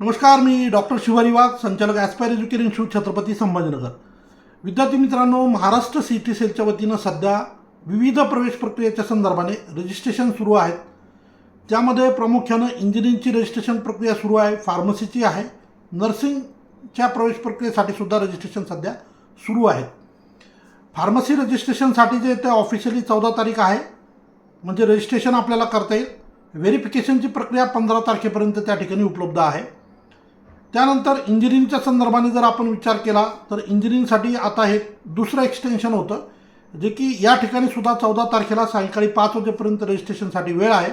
नमस्कार मी डॉक्टर शिवारी वाघ संचालक Aspire Education Institute Chhatrapati Sambhajinagar. विद्यार्थी मित्रांनो महाराष्ट्र सी टी सेलच्या वतीनं सध्या विविध प्रवेश प्रक्रियेच्या संदर्भाने रजिस्ट्रेशन सुरू आहेत. त्यामध्ये प्रामुख्यानं इंजिनिअरिंगची रजिस्ट्रेशन प्रक्रिया सुरू आहे फार्मसीची आहे नर्सिंगच्या प्रवेश प्रक्रियेसाठी सुद्धा रजिस्ट्रेशन सध्या सुरू आहे फार्मसी रजिस्ट्रेशनसाठी जे ते ऑफिशियली चौदा तारीख आहे म्हणजे रजिस्ट्रेशन आपल्याला करता येईल. व्हेरिफिकेशनची प्रक्रिया पंधरा तारखेपर्यंत त्या ठिकाणी उपलब्ध आहे. त्यानंतर इंजिनिअरिंगच्या संदर्भाने जर आपण विचार केला तर इंजिनिअरिंगसाठी आता हे दुसरं एक्सटेन्शन होतं जे की या ठिकाणी सुद्धा चौदा तारखेला सायंकाळी पाच वाजेपर्यंत रजिस्ट्रेशनसाठी वेळ आहे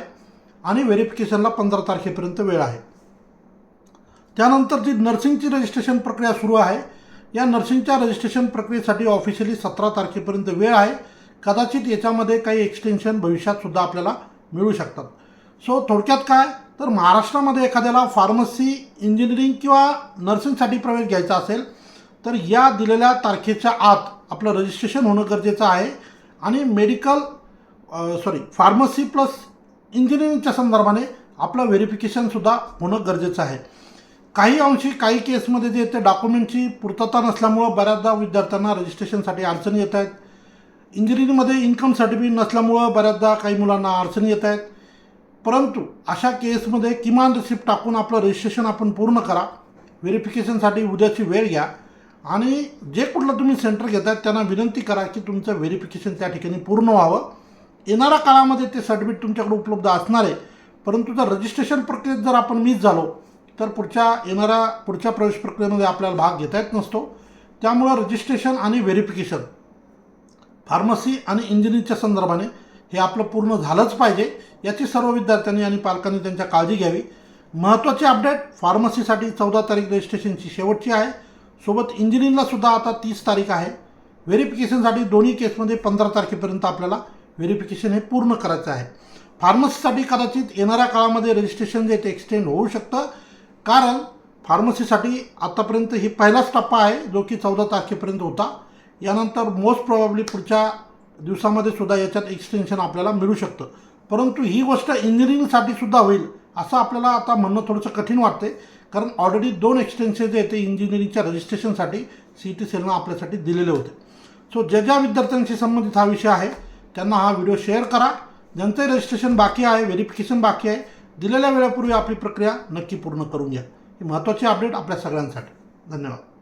आणि व्हेरिफिकेशनला पंधरा तारखेपर्यंत वेळ आहे. त्यानंतर जी नर्सिंगची रजिस्ट्रेशन प्रक्रिया सुरू आहे या नर्सिंगच्या रजिस्ट्रेशन प्रक्रियेसाठी ऑफिशियली सतरा तारखेपर्यंत वेळ आहे. कदाचित याच्यामध्ये काही एक्सटेन्शन भविष्यात सुद्धा आपल्याला मिळू शकतात. सो थोडक्यात काय? तर महाराष्ट्रामध्ये एखाद्याला फार्मसी इंजिनिअरिंग किंवा नर्सिंगसाठी प्रवेश घ्यायचा असेल तर या दिलेल्या तारखेच्या आत आपलं रजिस्ट्रेशन होणं गरजेचं आहे. आणि मेडिकल सॉरी फार्मसी प्लस इंजिनिअरिंगच्या संदर्भाने आपलं व्हेरिफिकेशनसुद्धा होणं गरजेचं आहे. काही अंशी काही केसमध्ये जे ते डॉक्युमेंटची पूर्तता नसल्यामुळं बऱ्याचदा विद्यार्थ्यांना रजिस्ट्रेशनसाठी अडचणी येत आहेत. इंजिनिअरिंगमध्ये इन्कम सर्टिफिकेट नसल्यामुळं बऱ्याचदा काही मुलांना अडचणी येत आहेत. परंतु अशा केसमध्ये किमान रिसिप्ट टाकून आपलं रजिस्ट्रेशन आपण पूर्ण करा. व्हेरिफिकेशनसाठी उद्याची वेळ घ्या. आणि जे कुठलं तुम्ही सेंटर घेत आहेत त्यांना विनंती करा की तुमचं व्हेरिफिकेशन त्या ठिकाणी पूर्ण व्हावं. येणाऱ्या काळामध्ये ते सर्टिफिकेट तुमच्याकडे उपलब्ध असणार आहे. परंतु जर रजिस्ट्रेशन प्रक्रियेत जर आपण मिस झालो तर पुढच्या येणाऱ्या पुढच्या प्रवेश प्रक्रियेमध्ये आपल्याला भाग घेता येत नसतो. त्यामुळं रजिस्ट्रेशन आणि व्हेरिफिकेशन फार्मसी आणि इंजिनिअरिंगच्या संदर्भाने हे आपलं पूर्ण झालंच पाहिजे. याची सर्व विद्यार्थ्यांनी आणि पालकांनी त्यांच्या काळजी घ्यावी. महत्त्वाची अपडेट फार्मसीसाठी चौदा तारीख रजिस्ट्रेशनची शेवटची आहे. सोबत इंजिनिअरिंगला सुद्धा आता तीस तारीख आहे. व्हेरिफिकेशनसाठी दोन्ही केसमध्ये पंधरा तारखेपर्यंत आपल्याला व्हेरिफिकेशन हे पूर्ण करायचं आहे. फार्मसीसाठी कदाचित येणाऱ्या काळामध्ये रजिस्ट्रेशन जे ते एक्सटेंड होऊ शकतं. कारण फार्मसीसाठी आत्तापर्यंत ही पहिलाच टप्पा आहे जो की चौदा तारखेपर्यंत होता. यानंतर मोस्ट प्रॉब्ली पुढच्या दिवसामध्ये सुद्धा याच्यात एक्सटेन्शन आपल्याला मिळू शकतं. परंतु ही गोष्ट इंजिनिअरिंगसाठी सुद्धा होईल असं आपल्याला आता म्हणणं थोडंसं कठीण वाटते कारण ऑलरेडी दोन एक्सटेन्शन जे ते इंजिनिअरिंगच्या रजिस्ट्रेशनसाठी सी टी सेलनं आपल्यासाठी दिलेले होते. सो ज्या ज्या विद्यार्थ्यांशी संबंधित हा विषय आहे त्यांना हा व्हिडिओ शेअर करा. ज्यांचं रजिस्ट्रेशन बाकी आहे व्हेरिफिकेशन बाकी आहे दिलेल्या वेळेपूर्वी आपली प्रक्रिया नक्की पूर्ण करून घ्या. ही महत्त्वाची अपडेट आपल्या सगळ्यांसाठी. धन्यवाद.